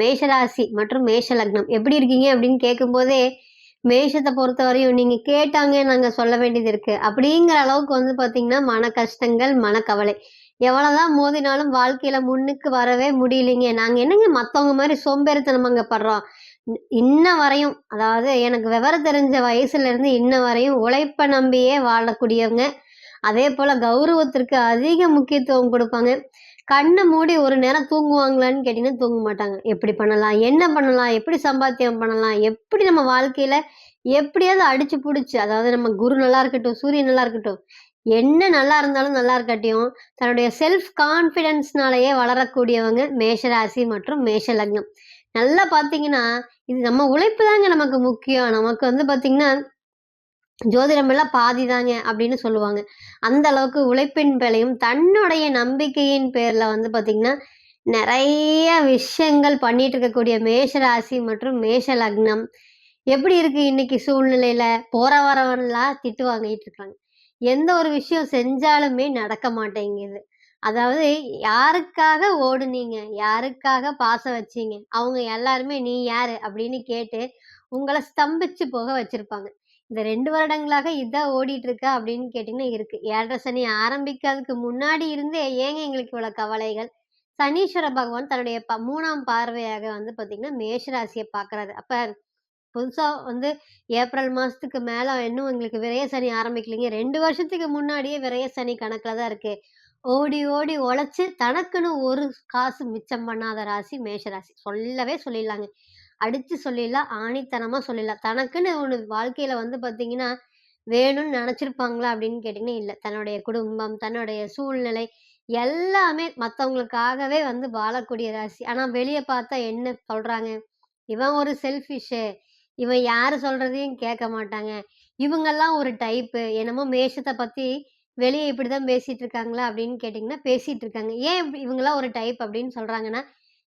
மேஷராசி மற்றும் மேஷ லக்னம் எப்படி இருக்கீங்க அப்படின்னு கேட்கும்போதே மேஷத்தை பொறுத்த வரையும் நீங்கள் கேட்டாங்க நாங்கள் சொல்ல வேண்டியது இருக்குது அப்படிங்கிற அளவுக்கு வந்து பார்த்தீங்கன்னா மன கஷ்டங்கள் மனக்கவலை. எவ்வளோதான் மோதினாலும் வாழ்க்கையில் முன்னுக்கு வரவே முடியலைங்க. நாங்கள் என்னங்க மற்றவங்க மாதிரி சோம்பேறித்தனமாங்க படுறோம்? இன்ன வரையும் அதாவது எனக்கு விவரம் தெரிஞ்ச வயசுல இருந்து இன்ன வரையும் உழைப்பை நம்பியே வாழக்கூடியவங்க. அதே போல் கௌரவத்திற்கு அதிக முக்கியத்துவம் கொடுப்பாங்க. கண்ணை மூடி ஒரு நேரம் தூங்குவாங்களான்னு கேட்டீங்கன்னா தூங்க மாட்டாங்க. எப்படி பண்ணலாம்? என்ன பண்ணலாம்? எப்படி சம்பாத்தியம் பண்ணலாம்? எப்படி நம்ம வாழ்க்கையில எப்படியாவது அடிச்சு பிடிச்சி அதாவது நம்ம குரு நல்லா இருக்கட்டும் சூரியன் நல்லா இருக்கட்டும் என்ன நல்லா இருந்தாலும் நல்லா இருக்கட்டும் தன்னுடைய செல்ஃப் கான்ஃபிடென்ஸ்னாலேயே வளரக்கூடியவங்க மேஷராசி மற்றும் மேஷ லக்னம் நல்லா பார்த்தீங்கன்னா இது நம்ம உழைப்பு தாங்க நமக்கு முக்கியம். நமக்கு வந்து பார்த்தீங்கன்னா ஜோதிடம் எல்லாம் பாதிதாங்க அப்படின்னு சொல்லுவாங்க. அந்த அளவுக்கு உழைப்பின் பேலையும் தன்னுடைய நம்பிக்கையின் பேரில் வந்து பார்த்திங்கன்னா நிறைய விஷயங்கள் பண்ணிட்டு இருக்கக்கூடிய மேஷ ராசி மற்றும் மேஷ லக்னம். எப்படி இருக்கு இன்னைக்கு சூழ்நிலையில? போற வரவன்லாம் திட்டு வாங்கிட்டு இருக்காங்க. எந்த ஒரு விஷயம் செஞ்சாலுமே நடக்க மாட்டேங்குது. அதாவது யாருக்காக ஓடுனீங்க? யாருக்காக பாசம் வச்சீங்க? அவங்க எல்லாருமே நீ யாரு? அப்படின்னு கேட்டு உங்களை ஸ்தம்பிச்சு போக வச்சிருப்பாங்க. இந்த ரெண்டு வருடங்களாக இதான் ஓடிட்டு இருக்கா அப்படின்னு கேட்டிங்கன்னா இருக்கு. ஏழரை சனி ஆரம்பிக்கிறதுக்கு முன்னாடி இருந்தே ஏங்க எங்களுக்கு இவ்வளவு கவலைகள்? சனீஸ்வர பகவான் தன்னுடைய ப மூணாம் பார்வையாக வந்து பாத்தீங்கன்னா மேஷராசியை பார்க்கறாரு அப்ப புதுசா வந்து ஏப்ரல் மாசத்துக்கு மேல இன்னும் எங்களுக்கு விரைய சனி ஆரம்பிக்கலைங்க. ரெண்டு வருஷத்துக்கு முன்னாடியே விரைய சனி கணக்குல தான் இருக்கு. ஓடி ஓடி உழைச்சு தனக்குன்னு ஒரு காசு மிச்சம் பண்ணாத ராசி மேஷராசி சொல்லவே சொல்லிடலாங்க. அடித்து சொல்லிடலாம் ஆணித்தனமாக சொல்லிடலாம். தனக்குன்னு ஒன்று வாழ்க்கையில் வந்து பார்த்திங்கன்னா வேணும்னு நினச்சிருப்பாங்களா அப்படின்னு கேட்டிங்கன்னா இல்லை. தன்னுடைய குடும்பம் தன்னுடைய சூழ்நிலை எல்லாமே மற்றவங்களுக்காகவே வந்து வாழக்கூடிய ராசி. ஆனால் வெளியே பார்த்தா என்ன சொல்கிறாங்க இவன் ஒரு செல்ஃபிஷ்ஷு இவன் யார் சொல்கிறதையும் கேட்க மாட்டாங்க. இவங்கெல்லாம் ஒரு டைப்பு என்னமோ மேஷத்தை பற்றி வெளியே இப்படி தான் பேசிகிட்டு இருக்காங்களா அப்படின்னு கேட்டிங்கன்னா பேசிகிட்டு இருக்காங்க. ஏன் இப்படி இவங்கெல்லாம் ஒரு டைப் அப்படின்னு சொல்கிறாங்கன்னா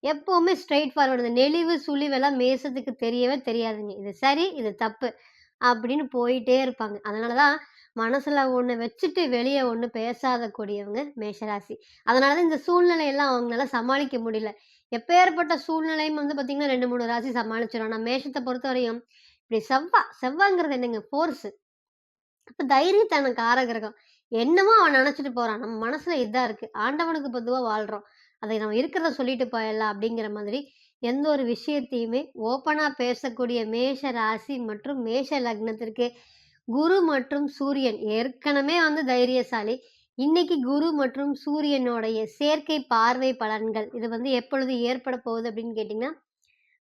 எப்போவுமே ஸ்ட்ரெயிட் ஃபார்வர்டு நெளிவு சுழிவெல்லாம் மேசத்துக்கு தெரியவே தெரியாதுங்க. இது சரி இது தப்பு அப்படின்னு போயிட்டே இருப்பாங்க. அதனாலதான் மனசில் ஒன்று வச்சுட்டு வெளியே ஒன்று பேசாத கூடியவங்க மேஷராசி. அதனாலதான் இந்த சூழ்நிலையெல்லாம் அவங்களால சமாளிக்க முடியல. எப்பேற்பட்ட சூழ்நிலையும் வந்து பார்த்திங்கன்னா ரெண்டு மூணு ராசி சமாளிச்சிடும் ஆனால் மேஷத்தை பொறுத்தவரையும் இப்படி செவ்வா செவ்வாங்கிறது என்னங்க? ஃபோர்ஸு இப்போ தைரியத்தான காரகிரகம் என்னமோ அவன் நினச்சிட்டு போகிறான் நம்ம மனசில் இதாக இருக்குது ஆண்டவனுக்கு பொதுவாக வாழ்கிறோம் அதை நம்ம இருக்கிறத சொல்லிட்டு போயிடலாம் அப்படிங்கிற மாதிரி எந்த ஒரு விஷயத்தையுமே ஓப்பனாக பேசக்கூடிய மேஷ ராசி மற்றும் மேஷ லக்னத்திற்கு குரு மற்றும் சூரியன் ஏற்கனவே வந்து தைரியசாலி. இன்னைக்கு குரு மற்றும் சூரியனுடைய சேர்க்கை பார்வை பலன்கள் இது வந்து எப்பொழுது ஏற்பட போகுது அப்படின்னு கேட்டிங்கன்னா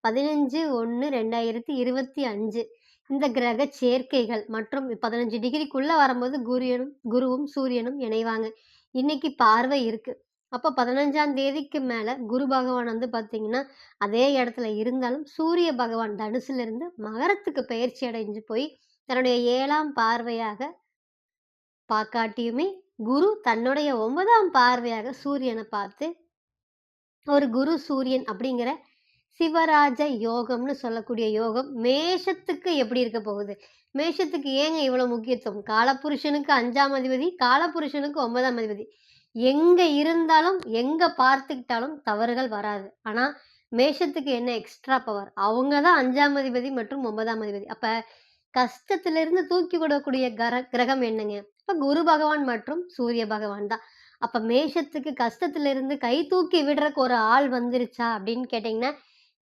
பதினஞ்சு ஒன்று ரெண்டாயிரத்தி இருபத்தி அஞ்சு. இந்த கிரக சேர்க்கைகள் மற்றும் பதினஞ்சு டிகிரிக்குள்ளே வரும்போது குரியனும் குருவும் சூரியனும் இணைவாங்க. இன்னைக்கு பார்வை இருக்குது அப்போ பதினஞ்சாம் தேதிக்கு மேல குரு பகவான் வந்து பாத்தீங்கன்னா அதே இடத்துல இருந்தாலும் சூரிய பகவான் தனுசுல இருந்து மகரத்துக்கு பயிற்சி அடைஞ்சு போய் தன்னுடைய ஏழாம் பார்வையாக பார்க்காட்டியுமே குரு தன்னுடைய ஒன்பதாம் பார்வையாக சூரியனை பார்த்து ஒரு குரு சூரியன் அப்படிங்கிற சிவராஜ யோகம்னு சொல்லக்கூடிய யோகம் மேஷத்துக்கு எப்படி இருக்க போகுது? மேஷத்துக்கு ஏங்க இவ்வளவு முக்கியத்துவம்? காலபுருஷனுக்கு அஞ்சாம் அதிபதி காலபுருஷனுக்கு ஒன்பதாம் அதிபதி. எங்க இருந்தாலும் எங்க பார்த்துக்கிட்டாலும் தவறுகள் வராது. ஆனா மேஷத்துக்கு என்ன எக்ஸ்ட்ரா பவர் அவங்க தான் அஞ்சாம் அதிபதி மற்றும் ஒன்பதாம் அதிபதி. அப்ப கஷ்டத்திலிருந்து தூக்கி விடக்கூடிய கர கிரகம் என்னங்க? இப்ப குரு பகவான் மற்றும் சூரிய பகவான் தான். அப்ப மேஷத்துக்கு கஷ்டத்திலிருந்து கை தூக்கி விடுறக்கு ஒரு ஆள் வந்துருச்சா அப்படின்னு கேட்டீங்கன்னா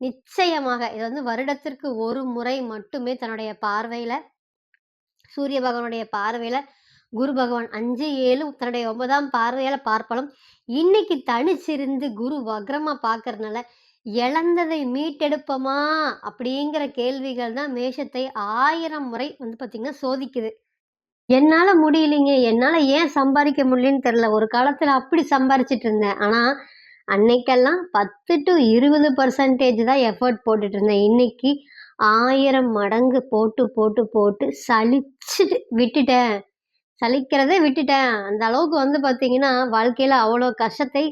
நிச்சயமாக இது வந்து வருடத்திற்கு ஒரு முறை மட்டுமே தன்னுடைய பார்வையில சூரிய பகவானுடைய பார்வையில குரு பகவான் அஞ்சு ஏழு தன்னுடைய ஒன்பதாம் பார்வையால பார்ப்பலும் இன்னைக்கு தனிச்சிருந்து குரு வக்ரமா பார்க்கறதுனால இழந்ததை மீட்டெடுப்போமா அப்படிங்கிற கேள்விகள் தான் மேஷத்தை ஆயிரம் முறை வந்து பார்த்திங்கன்னா சோதிக்குது. என்னால முடியலைங்க. என்னால ஏன் சம்பாதிக்க முடியலன்னு தெரில ஒரு காலத்துல அப்படி சம்பாரிச்சிட்டு இருந்தேன். ஆனா அன்னைக்கெல்லாம் பத்து டு இருபது பர்சன்டேஜ் தான் எஃபர்ட் போட்டுட்டு இருந்தேன். இன்னைக்கு ஆயிரம் மடங்கு போட்டு போட்டு போட்டு சலிச்சுட்டு விட்டுட்டேன். சலிக்கிறதே விட்டுட்டேன். அந்த அளவுக்கு வந்து பாத்தீங்கன்னா வாழ்க்கையில அவ்வளோ கஷ்டத்தை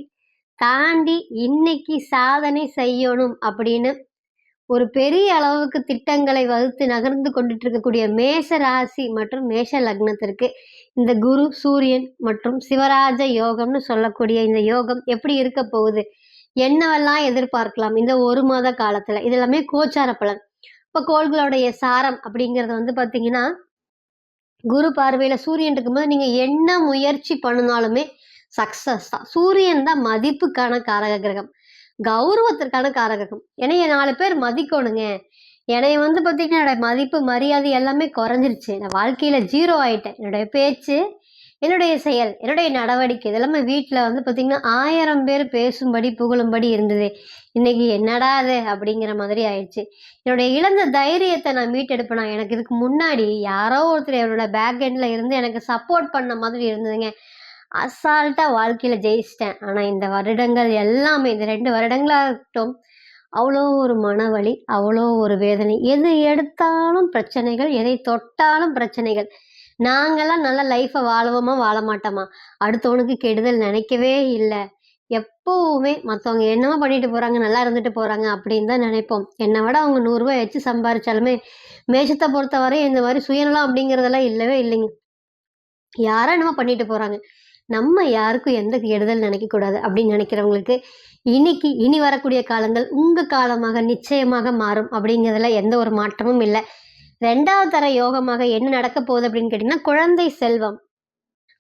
தாண்டி இன்னைக்கு சாதனை செய்யணும் அப்படின்னு ஒரு பெரிய அளவுக்கு திட்டங்களை வகுத்து நகர்ந்து கொண்டுட்டு இருக்கக்கூடிய மேஷ ராசி மற்றும் மேஷ லக்னத்திற்கு இந்த குரு சூரியன் மற்றும் சிவராஜ யோகம்னு சொல்லக்கூடிய இந்த யோகம் எப்படி இருக்க போகுது? என்னவெல்லாம் எதிர்பார்க்கலாம் இந்த ஒரு மாத காலத்துல? இது எல்லாமே கோச்சார பலன். இப்போ கோள்களுடைய சாரம் அப்படிங்கிறது வந்து பார்த்தீங்கன்னா குரு பார்வையில சூரியன் இருக்கும்போது நீங்க என்ன முயற்சி பண்ணினாலுமே சக்சஸ் தான். சூரியன் தான் மதிப்புக்கான காரக கிரகம். கௌரவத்திற்கான காரக கிரகம். என்னைய நாலு பேர் மதிக்கணுங்க. என்னைய வந்து பார்த்தீங்கன்னா என்னோட மதிப்பு மரியாதை எல்லாமே குறைஞ்சிருச்சு. நான் வாழ்க்கையில ஜீரோ ஆயிட்டேன். என்னுடைய பேச்சு என்னுடைய செயல் என்னுடைய நடவடிக்கை இதெல்லாமே வீட்டில் வந்து பார்த்தீங்கன்னா ஆயிரம் பேர் பேசும்படி புகழும்படி இருந்தது. இன்னைக்கு என்னடா அது அப்படிங்கிற மாதிரி ஆயிடுச்சு. என்னுடைய இழந்த தைரியத்தை நான் மீட்டெடுப்பேனா? எனக்கு இதுக்கு முன்னாடி யாரோ ஒருத்தர் என்னோட பேக் எண்டில் இருந்து எனக்கு சப்போர்ட் பண்ண மாதிரி இருந்ததுங்க. அசால்ட்டாக வாழ்க்கையில் ஜெயிச்சிட்டேன். ஆனால் இந்த வருடங்கள் எல்லாமே இந்த ரெண்டு வருடங்களாக இருக்கட்டும் அவ்வளோ ஒரு மனவலி அவ்வளோ ஒரு வேதனை. எது எடுத்தாலும் பிரச்சனைகள் எதை தொட்டாலும் பிரச்சனைகள். நாங்கெல்லாம் நல்ல லைஃப்பை வாழவோமா வாழ மாட்டோமா? அடுத்தவனுக்கு கெடுதல் நினைக்கவே இல்லை. எப்போவுமே மற்றவங்க என்னவோ பண்ணிட்டு போகிறாங்க நல்லா இருந்துட்டு போகிறாங்க அப்படின்னு தான் நினைப்போம். என்னை விட அவங்க நூறுரூவா வச்சு சம்பாரிச்சாலுமே மேஷத்தை பொறுத்தவரை இந்த மாதிரி சுயநலம் அப்படிங்கிறதெல்லாம் இல்லவே இல்லைங்க. யாரோ என்னமோ பண்ணிட்டு போகிறாங்க நம்ம யாருக்கும் எந்த கெடுதல் நினைக்கக்கூடாது அப்படின்னு நினைக்கிறவங்களுக்கு இன்னைக்கு இனி வரக்கூடிய காலங்கள் உங்கள் காலமாக நிச்சயமாக மாறும் அப்படிங்கிறதுல எந்த ஒரு மாற்றமும் இல்லை. ரெண்டாவது தர யோகமாக என்ன நடக்க போகுது அப்படின்னு கேட்டிங்கன்னா குழந்தை செல்வம்.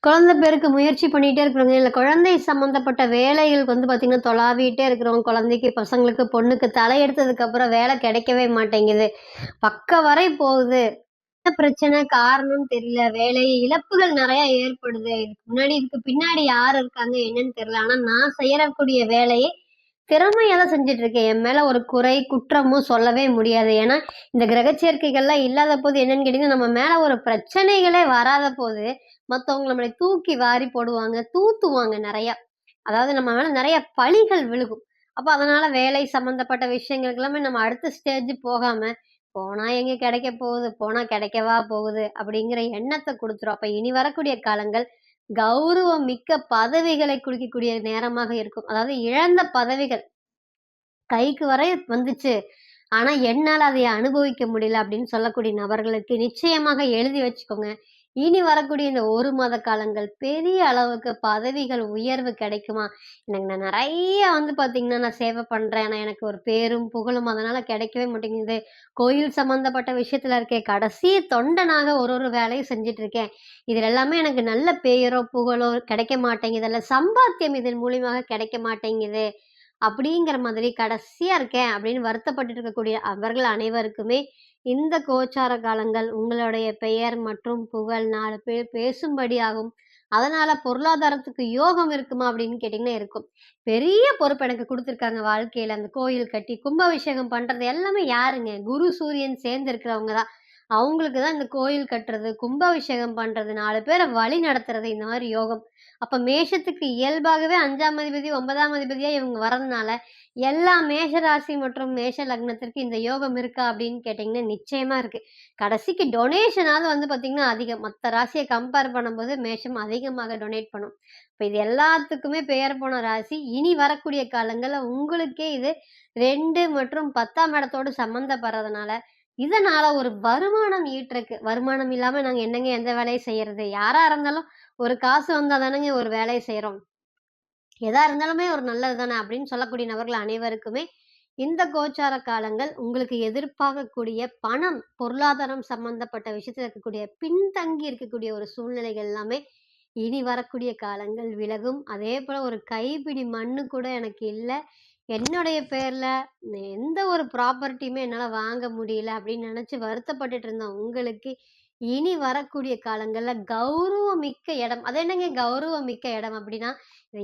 குழந்தை பேருக்கு முயற்சி பண்ணிகிட்டே இருக்கிறவங்க இல்லை குழந்தை சம்மந்தப்பட்ட வேலைகளுக்கு வந்து பார்த்திங்கன்னா தொலாவிட்டே இருக்கிறவங்க குழந்தைக்கு பசங்களுக்கு பொண்ணுக்கு தலையெடுத்ததுக்கப்புறம் வேலை கிடைக்கவே மாட்டேங்குது. பக்க வரை போகுது. என்ன பிரச்சனை? காரணம்னு தெரியல. வேலை இழப்புகள் நிறைய ஏற்படுது. இதுக்கு முன்னாடி இதுக்கு பின்னாடி யார் இருக்காங்க என்னன்னு தெரியல. ஆனா நான் செய்யக்கூடிய வேலையை திறமையாக தான் செஞ்சுட்டு இருக்கேன் என் மேலே ஒரு குறை குற்றமும் சொல்லவே முடியாது. ஏன்னா இந்த கிரக சேர்க்கைகள்லாம் இல்லாத போது என்னன்னு கேட்டீங்கன்னா நம்ம மேலே ஒரு பிரச்சனைகளே வராத போது மற்றவங்க நம்மளை தூக்கி வாரி போடுவாங்க தூத்துவாங்க நிறையா. அதாவது நம்ம மேலே நிறைய பழிகள் விழுகும். அப்போ அதனால வேலை சம்மந்தப்பட்ட விஷயங்களுக்கு எல்லாமே நம்ம அடுத்த ஸ்டேஜ் போகாமல் போனால் எங்கே கிடைக்க போகுது போனால் கிடைக்கவா போகுது அப்படிங்கிற எண்ணத்தை கொடுத்துரும். அப்போ இனி வரக்கூடிய காலங்கள் கௌரவம் மிக்க பதவிகளை குடிக்கக்கூடிய நேரமாக இருக்கும். அதாவது இழந்த பதவிகள் கைக்கு வரை வந்துச்சு. ஆனா என்னால் அதை அனுபவிக்க முடியல அப்படின்னு சொல்லக்கூடிய நபர்களுக்கு நிச்சயமாக எழுதி வச்சுக்கோங்க. இனி வரக்கூடிய இந்த ஒரு மாத காலங்கள் பெரிய அளவுக்கு பதவிகள் உயர்வு கிடைக்குமா? எனக்கு நான் நிறைய வந்து பார்த்தீங்கன்னா நான் சேவை பண்ணுறேன் ஆனால் எனக்கு ஒரு பேரும் புகழும் அதனால் கிடைக்கவே மாட்டேங்குது. கோயில் சம்மந்தப்பட்ட விஷயத்தில் இருக்கேன். கடைசி தொண்டனாக ஒரு ஒரு வேலையும் செஞ்சுட்டு இருக்கேன். இதில் எல்லாமே எனக்கு நல்ல பேரோ புகழோ கிடைக்க மாட்டேங்குது. இல்லை சம்பாத்தியம் இதன் மூலியமாக கிடைக்க மாட்டேங்குது. அப்படிங்கிற மாதிரி கடைசியாக இருக்கேன் அப்படின்னு வருத்தப்பட்டு இருக்கக்கூடிய அவர்கள் அனைவருக்குமே இந்த கோச்சார காலங்கள் உங்களுடைய பெயர் மற்றும் புகழ் நாலு பேர் பேசும்படியாகும். அதனால பொருளாதாரத்துக்கு யோகம் இருக்குமா அப்படின்னு கேட்டிங்கன்னா இருக்கும். பெரிய பொறுப்பு எனக்கு கொடுத்துருக்காங்க வாழ்க்கையில. அந்த கோயில் கட்டி கும்பாபிஷேகம் பண்றது எல்லாமே யாருங்க? குரு சூரியன் சேர்ந்து இருக்கிறவங்க தான். அவங்களுக்கு தான் இந்த கோயில் கட்டுறது கும்பாபிஷேகம் பண்றது நாலு பேரை வழி நடத்துறது இந்த மாதிரி யோகம். அப்போ மேஷத்துக்கு இயல்பாகவே அஞ்சாம் அதிபதி ஒன்பதாம் அதிபதியாக இவங்க வரதுனால எல்லா மேஷ ராசி மற்றும் மேஷ லக்னத்திற்கு இந்த யோகம் இருக்கா அப்படின்னு கேட்டிங்கன்னா நிச்சயமாக இருக்குது கடைசிக்கு டொனேஷனாவது வந்து பார்த்திங்கன்னா அதிகம். மற்ற ராசியை கம்பேர் பண்ணும்போது மேஷம் அதிகமாக டொனேட் பண்ணும். இப்போ இது எல்லாத்துக்குமே பெயர் போன ராசி. இனி வரக்கூடிய காலங்களில் உங்களுக்கே இது ரெண்டு மற்றும் பத்தாம் இடத்தோடு சம்மந்தப்படுறதுனால இதனால ஒரு வருமானம் ஈட்டுருக்கு. வருமானம் இல்லாம நாங்க என்னங்க எந்த வேலையும் செய்யறது? யாரா இருந்தாலும் ஒரு காசு வந்தா தானங்க ஒரு வேலையை செய்யறோம் எதா இருந்தாலுமே ஒரு நல்லது தானே அப்படின்னு சொல்லக்கூடிய நபர்கள் அனைவருக்குமே இந்த கோச்சார காலங்கள் உங்களுக்கு எதிர்பார்க்கக்கூடிய பணம் பொருளாதாரம் சம்பந்தப்பட்ட விஷயத்துல இருக்கக்கூடிய பின்தங்கி இருக்கக்கூடிய ஒரு சூழ்நிலைகள் எல்லாமே இனி வரக்கூடிய காலங்கள் விலகும். அதே போல ஒரு கைப்பிடி மண்ணு கூட எனக்கு இல்லை. என்னுடைய பேரில் எந்த ஒரு ப்ராப்பர்ட்டியுமே என்னால் வாங்க முடியல அப்படின்னு நினச்சி வருத்தப்பட்டுட்டு இருந்தோம் உங்களுக்கு இனி வரக்கூடிய காலங்களில் கௌரவம் மிக்க இடம். அது என்னங்க கௌரவம் மிக்க இடம் அப்படின்னா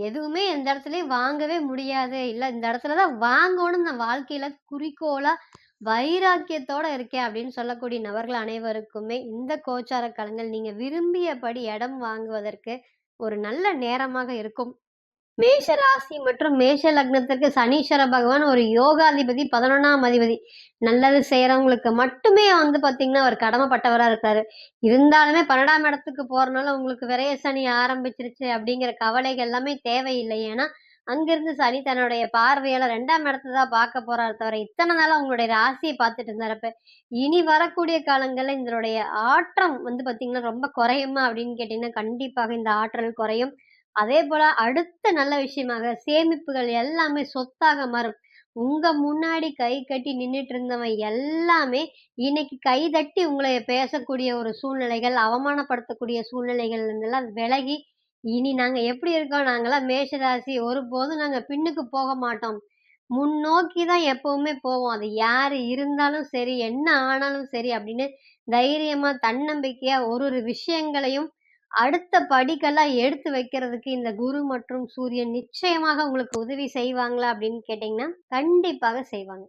எதுவுமே எந்த இடத்துலையும் வாங்கவே முடியாது. இல்லை இந்த இடத்துல தான் வாங்கணும்னு நான் வாழ்க்கையில் குறிக்கோளாக வைராக்கியத்தோடு இருக்கேன் அப்படின்னு சொல்லக்கூடிய நபர்கள் அனைவருக்குமே இந்த கோச்சார காலங்கள் நீங்கள் விரும்பியபடி இடம் வாங்குவதற்கு ஒரு நல்ல நேரமாக இருக்கும். மேஷ ராசி மற்றும் மேஷ லக்னத்திற்கு சனீஸ்வர பகவான் ஒரு யோகாதிபதி பதினொன்றாம் அதிபதி. நல்லது செய்யறவங்களுக்கு மட்டுமே வந்து பார்த்தீங்கன்னா அவர் கடமைப்பட்டவராக இருக்காரு. இருந்தாலுமே பன்னெண்டாம் இடத்துக்கு போறதுனால உங்களுக்கு விரைய சனி ஆரம்பிச்சிருச்சு அப்படிங்கிற கவலைகள் எல்லாமே தேவையில்லை. ஏன்னா அங்கிருந்து சனி தன்னுடைய பார்வையால ரெண்டாம் இடத்தை தான் பார்க்க போறாரு தவிர இத்தனை நாள் அவங்களுடைய ராசியை பார்த்துட்டு இருந்தாரப்ப இனி வரக்கூடிய காலங்களில் இதனுடைய ஆற்றம் வந்து பார்த்தீங்கன்னா ரொம்ப குறையுமா அப்படின்னு கேட்டீங்கன்னா கண்டிப்பாக இந்த ஆற்றல் குறையும். அதே போல அடுத்த நல்ல விஷயமாக சேமிப்புகள் எல்லாமே சொத்தாக மாறும். உங்க முன்னாடி கை கட்டி நின்றுட்டு இருந்தவன் எல்லாமே இன்னைக்கு கை தட்டி உங்களை பேசக்கூடிய ஒரு சூழ்நிலைகள், அவமானப்படுத்தக்கூடிய சூழ்நிலைகள் இருந்தெல்லாம் விலகி, இனி நாங்க எப்படி இருக்கோம்? நாங்களாம் மேஷராசி ஒருபோதும் நாங்க பின்னுக்கு போக மாட்டோம். முன்னோக்கி தான் எப்பவுமே போவோம். அது யார் இருந்தாலும் சரி, என்ன ஆனாலும் சரி அப்படின்னு தைரியமா, தன்னம்பிக்கையா ஒரு ஒரு விஷயங்களையும் அடுத்த படிக்கெல்லாம் எடுத்து வைக்கிறதுக்கு இந்த குரு மற்றும் சூரியன் நிச்சயமாக உங்களுக்கு உதவி செய்வாங்களா அப்படின்னு கேட்டிங்கன்னா கண்டிப்பாக செய்வாங்க.